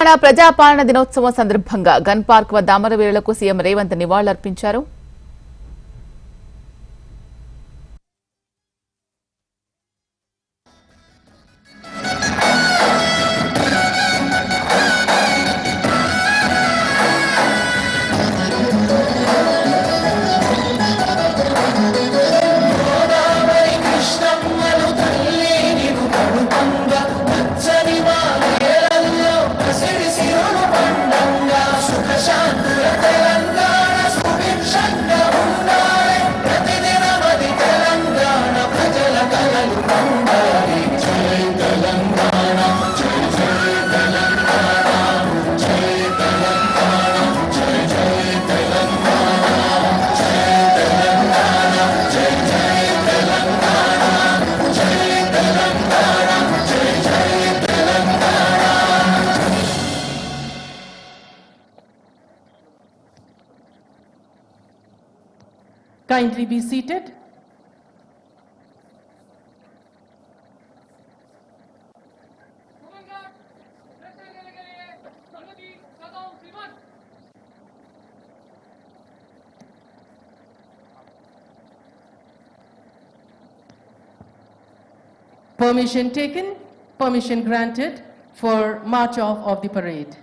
తెలంగాణ ప్రజాపాలన దినోత్సవం సందర్భంగా gun park వద్ద అమరవీరులకు సీఎం రేవంత్ నివాళులర్పించారు. Kindly be seated. Permission taken, permission granted for march off of the parade.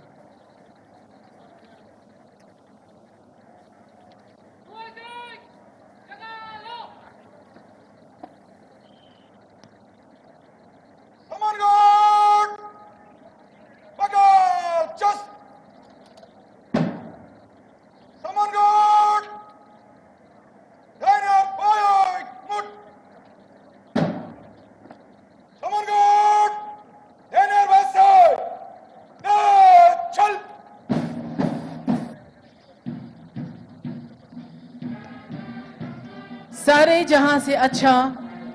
सारे जहाँ से अच्छा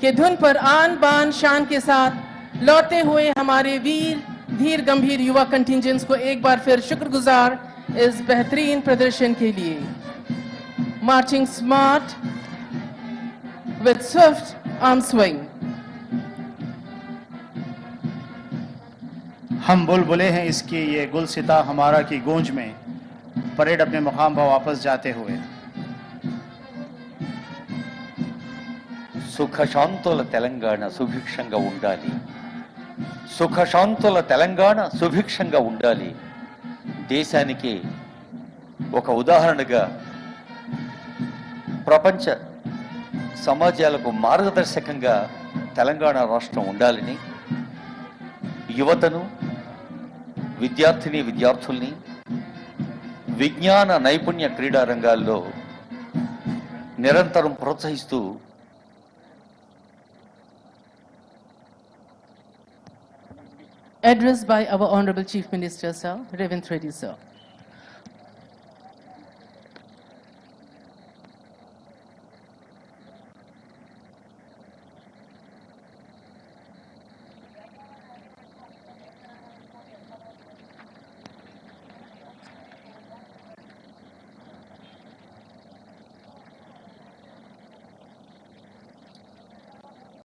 के धुन पर आन बान शान के साथ लौटे हुए हमारे वीर, धीर, गंभीर युवा कंटिजेंट्स को एक बार फिर शुक्रगुजार इस बेहतरीन प्रदर्शन के लिए। Marching smart with swift arm swing हम बुलबुले हैं इसकी ये गुलसिता हमारा की गूंज में। परेड अपने मुकाम पर वापस जाते हुए। సుఖశాంతుల తెలంగాణ సుభిక్షంగా ఉండాలి. సుఖశాంతుల తెలంగాణ సుభిక్షంగా ఉండాలి. దేశానికి ఒక ఉదాహరణగా ప్రపంచ సమాజాలకు మార్గదర్శకంగా తెలంగాణ రాష్ట్రం ఉండాలని యువతను విద్యార్థిని విద్యార్థుల్ని విజ్ఞాన నైపుణ్య క్రీడా రంగాల్లో నిరంతరం ప్రోత్సహిస్తూ Address by our Honorable Chief Minister, sir, Revent Reddy, sir.